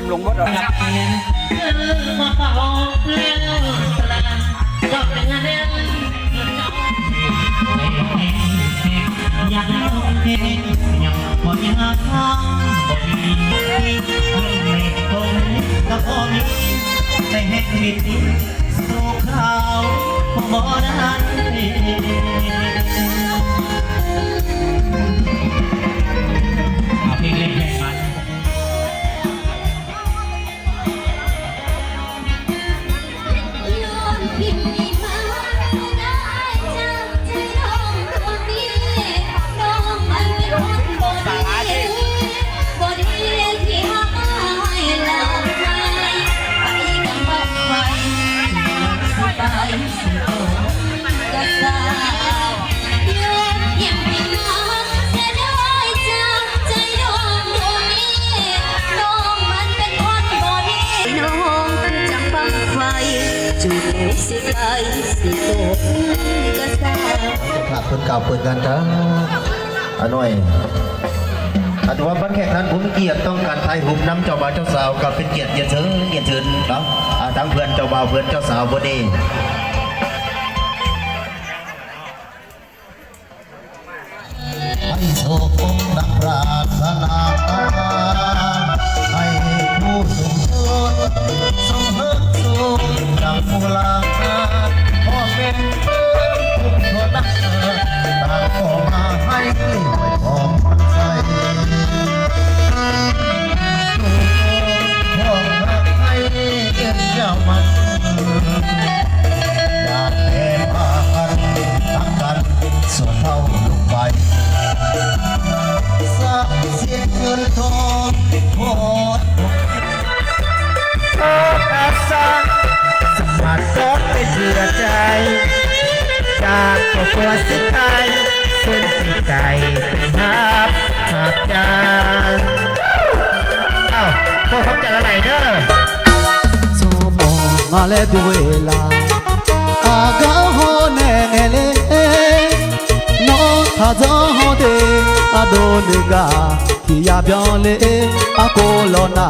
ดำรงวัดเอาอกเห็นคือมาเป่าแล้วสลานก็เป็นงานเด่นอยากร้องเพลงอยากพออยากฟังบ่มีเรื่องในตรงก็พอมีแต่แห่งมิตรสู่ข่าบ่ได้ แล้วสิไกลสิตกก็สาวครับเพิ่นกล่าวเปิดกันจ้าอาหน่อยอันว่าบันแข่งนั้นผมเกียรติต้องการถ่ายรูปน้ำเจ้าบ่าวเจ้าสาวกับเป็นเกียรติเกียรติเชิญเกียรติเชิญเนาะทั้งเพื่อนเจ้าบ่าวเพื่อนเจ้าสาวบดีให้สมดังปรารถนาให้ผู้สูงเนินสมเฮิรสูงดังมูลาากก็กลัวสิตายเส้นที่ใจเป็นภาพภาพจางเอ้าพวกเขาจะอะไรเด้อสมองอะไรด้วยล่ะอากาโหเนเนเลนอทาจอโหเดอาโดนกาที่ยาเปียงเลอาโกลอนา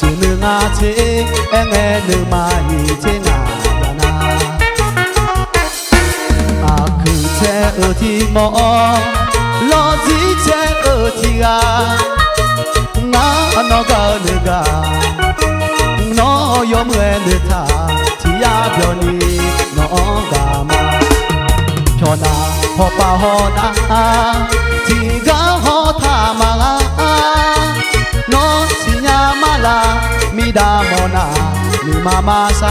จูนึงอาเชเอเงเนมาอีเชงา 这恶天魔，老子这恶天啊，我那个那个，我有没得他，只要表你那个嘛，表那好把好那，只个好他嘛啊，我是呀嘛啦，咪达莫那，咪妈妈啥，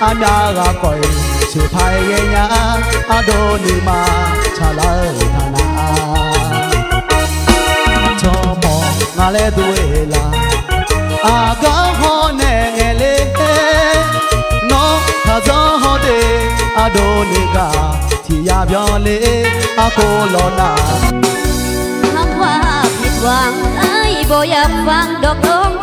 阿咪阿个鬼。ስፋይ የኛ አዶኒማ ቻላታና ቶሞ ማለድዌላ አጋሆነሌ ኖ ታዛሆዴ አዶኒጋ ቲያቢያሌ አኮሎና hăng hoa thiệt hoàng ai bồi ấp vàng độc ông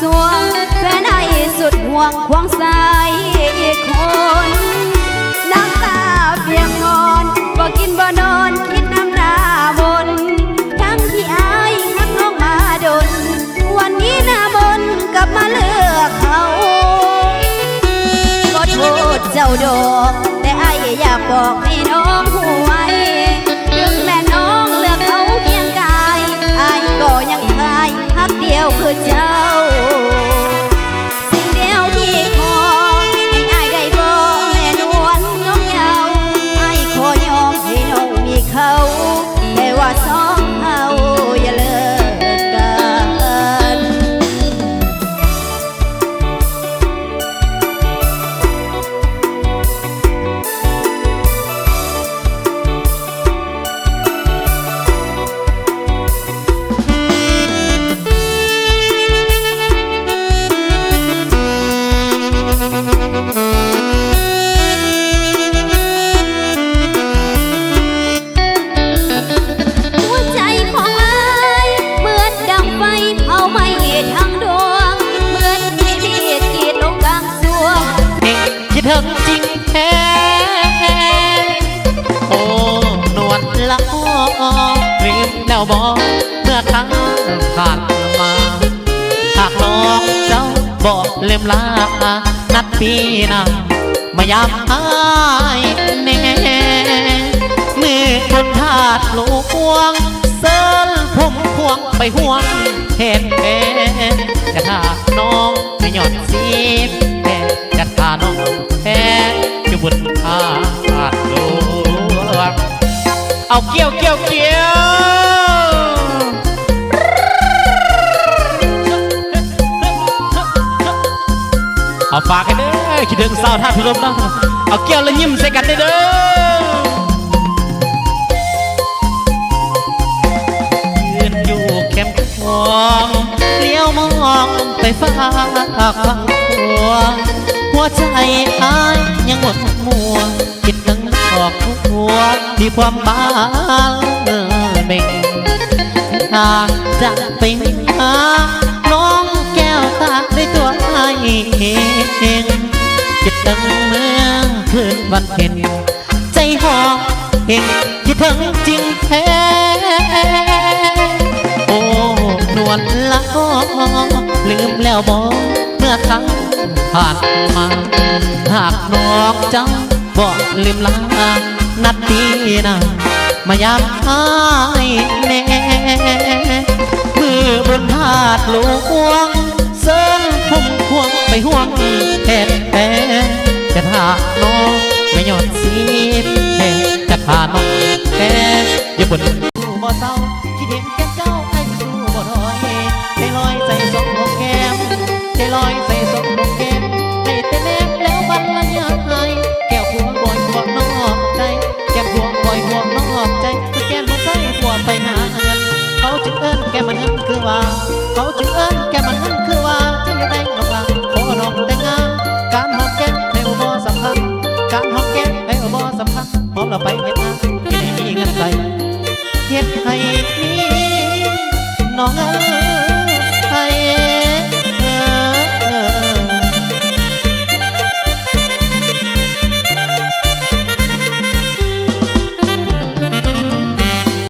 สวงแฟนไอสุดห่วงควงสายอีกคนน้ำตาเปียกงอนบ่กินบ่นอนคิดน้ำหน้าบนทั้งที่ไอ้หักน้องมาดน วันนี้หน้าบนกลับมาเลือกเขาก็โทษเจ้าดอกแต่ไอ้อยากบอกให้น้องหูไว้ถึงแม่น้องเลือกเขาเพียงกายไอก็ยังคายฮักเดียวคือเจ้า ลืมแล้วบอเมื่อครั้งผ่านมาหากน้องเจ้าบอกเล่มลานัดปีหน้ามาย้ำอายแน่มือคนทาดลูกพวงเซินผมควงไปห่วงเห็นแพ้จะถ้าน้องไม่หยอดสีแพ้จะถ้าน้องแพ้จะบุญทาดลูกเอาเกี่ยวเกี่ยวเกี่ยว เอาฝากกันเด้อคิดถึงสาวท่าพิรมนะเอาเกี่ยวแล้วยิ้มใส่กันเด้เด้อยืนอยู่แคมป์คลองเลี้ยวมองไปฟ้าฟังหัวหัวใจอ้ายยังหมดมัวคิดถึงออกหัวที่ความบ้าเบ่งหากจะไปหา ตึงเมืองคืนวันเพ็ญใจหอบเองคิดถึงจริงแท้โอ้นวลละอลืมแล้วบอกเมื่อครั้งผ่านมา หากน้องเจ้าบอกลืมลานัดดีนะมายามหายแน่มือบนธาตุลูกควงเสินพุ่มควง ไปห่วงแทนแพ้จะถาน้องไม่หยอดสีแพ้จะถ้าน้องแพ้อย่าบ่นสู้บ่เศร้าคิดเห็นแก่เจ้าไอ้สู้บ่ถอยใจลอยใส่สองหัวแก้มใจลอยใส่สองหัวแก้มให้แต่แนบแล้วบันละยาหายแก้วหัวบ่อยหัวน้อกใจแก้มหัวบ่อยหัวน้อกใจคือแก้มหัวใจหัวไปหาเงินเขาจึงเอิ้นแกมันคือว่า เขาจึงเอิ้นแกมั เฮ็ดให้มีน้องเอ้